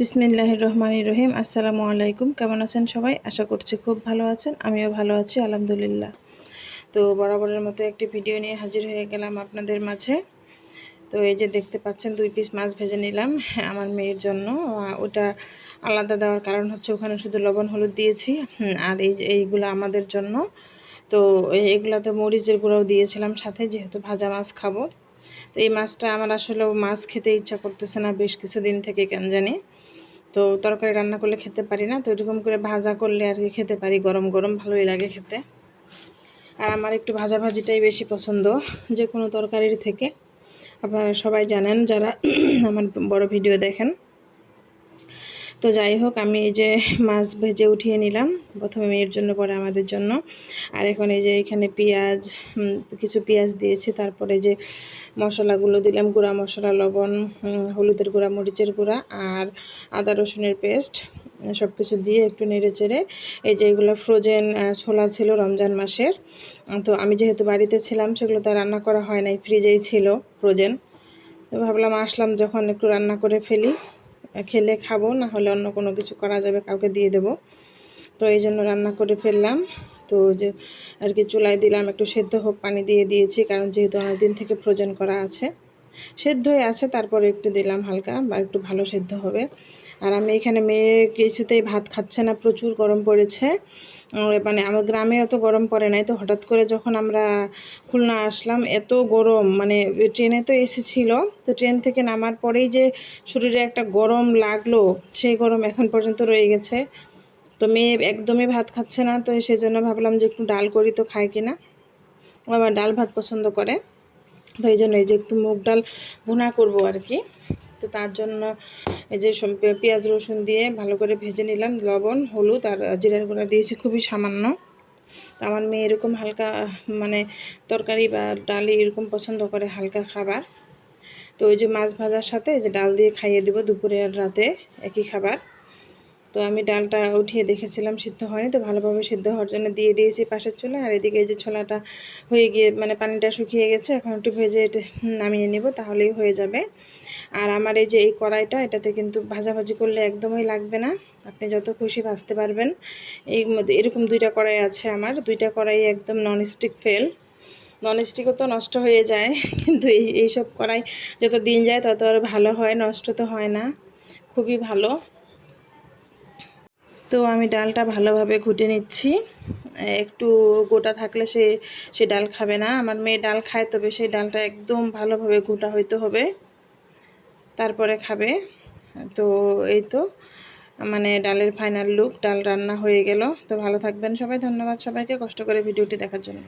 বিসমিল্লাহ রহমান রহিম আসসালামু আলাইকুম। কেমন আছেন সবাই? আশা করছি খুব ভালো আছেন। আমিও ভালো আছি, আলহামদুলিল্লাহ। তো বরাবরের মতো একটি ভিডিও নিয়ে হাজির হয়ে গেলাম আপনাদের মাঝে। তো এই যে দেখতে পাচ্ছেন, দুই পিস মাছ ভেজে নিলাম আমার মেয়ের জন্য। ওটা আলাদা দেওয়ার কারণ হচ্ছে ওখানে শুধু লবণ, হলুদ দিয়েছি। আর এই যে এইগুলো আমাদের জন্য। তো এগুলাতে মরিচের গুঁড়াও দিয়েছিলাম সাথে, যেহেতু ভাজা মাছ খাব। তো এই মাছটা আমার আসলে মাছ খেতে ইচ্ছা করতেছে না বেশ কিছুদিন থেকে, কেন জানি। তো তরকারি রান্না করলে খেতে পারি না, তো এরকম করে ভাজা করলে আর কি খেতে পারি, গরম গরম ভালোই লাগে খেতে। আর আমার একটু ভাজা ভাজিটাই বেশি পছন্দ, যে কোনো তরকারির থেকে। আপনারা সবাই জানেন, যারা আমার বড় ভিডিও দেখেন তো যাই হোক, আমি এই যে মাছ ভেজে উঠিয়ে নিলাম। প্রথমে মেয়ের জন্য, পরে আমাদের জন্য। আর এখন এই যে এখানে পেঁয়াজ কিছু পেঁয়াজ দিয়েছি। তারপরে যে মশলাগুলো দিলাম, গুঁড়া মশলা, লবণ হলুদের গুঁড়া, মরিচের গুঁড়া আর আদা রসুনের পেস্ট। সব কিছু দিয়ে একটু নেড়ে চেড়ে এই যে এগুলো ফ্রোজেন ছোলা ছিল রমজান মাসের। তো আমি যেহেতু বাড়িতে ছিলাম, সেগুলো তো রান্না করা হয় নাই, ফ্রিজেই ছিল ফ্রোজেন। তো ভাবলাম আসলাম যখন একটু রান্না করে ফেলি। খেলে খাব না হলে অন্য কোনো কিছু করা যাবে, কাউকে দিয়ে দেব। তো এই জন্য রান্না করে ফেললাম। তো যে আর কি চুলায় দিলাম, একটু সেদ্ধ হোক, পানি দিয়ে দিয়েছি, কারণ যেহেতু অনেকদিন থেকে ফ্রোজেন করা আছে। সেদ্ধ হয়ে আছে, তারপরে একটু দিলাম হালকা, বা একটু ভালো সেদ্ধ হবে। আর আমি এখানে মেয়ে কিছুতেই ভাত খাচ্ছে না, প্রচুর গরম পড়েছে। মানে আমার গ্রামে অত গরম পড়ে নাই, তো হঠাৎ করে যখন আমরা খুলনা আসলাম, এত গরম মানে ট্রেনে তো এসি ছিল, তো ট্রেন থেকে নামার পরেই যে শরীরে একটা গরম লাগল, সেই গরম এখন পর্যন্ত রয়ে গেছে। তো মেয়ে একদমই ভাত খাচ্ছে না, তো সেই জন্য ভাবলাম যে একটু ডাল করি তো খায় কিনা। আবার ডাল ভাত পছন্দ করে, তো এই জন্য এই যে একটু মুগ ডাল ভুনা করব আর কি। তো তার জন্য এই যে পেঁয়াজ, রসুন দিয়ে ভালো করে ভেজে নিলাম, লবণ, হলুদ আর জিরার গুঁড়া দিয়েছি, খুবই সামান্য। তো আমার মেয়ে এরকম হালকা মানে তরকারি বা ডালি এরকম পছন্দ করে হালকা খাবার। তো ওই যে মাছ ভাজার সাথে যে ডাল দিয়ে খাইয়ে দেবো দুপুরে আর রাতে একই খাবার। তো আমি ডালটা উঠিয়ে দেখেছিলাম, সিদ্ধ হয়নি তো ভালোভাবে সিদ্ধ হওয়ার জন্য দিয়ে দিয়েছি পাশের চুলা। আর এদিকে যে ছোলাটা হয়ে গিয়ে মানে পানিটা শুকিয়ে গেছে, এখন একটু ভেজে নামিয়ে নেব, তাহলেই হয়ে যাবে। আর আমার এই যে এই কড়াইটা, এটাতে কিন্তু ভাজাভাজি করলে একদমই লাগবে না। আপনি যত খুশি ভাজতে পারবেন। এই মধ্যে এরকম দুইটা কড়াই আছে আমার, দুইটা কড়াই একদম ননস্টিক ফেল ননস্টিকও তো নষ্ট হয়ে যায়, কিন্তু এই, এইসব কড়াই যত দিন যায় তত আর ভালো হয়, নষ্ট তো হয় না। খুবই ভালো। তো আমি ডালটা ভালোভাবে ঘুটে নিচ্ছি। একটু গোটা থাকলে সে সে ডাল খাবে না। আমার মেয়ে ডাল খায়, তবে সেই ডালটা একদম ভালোভাবে গোটা হইতে হবে। তারপরে খাবে। তো এই তো মানে ডালের ফাইনাল লুক ডাল রান্না হয়ে গেল। তো ভালো থাকবেন সবাই, ধন্যবাদ সবাইকে। কষ্ট করে ভিডিওটি দেখার জন্য।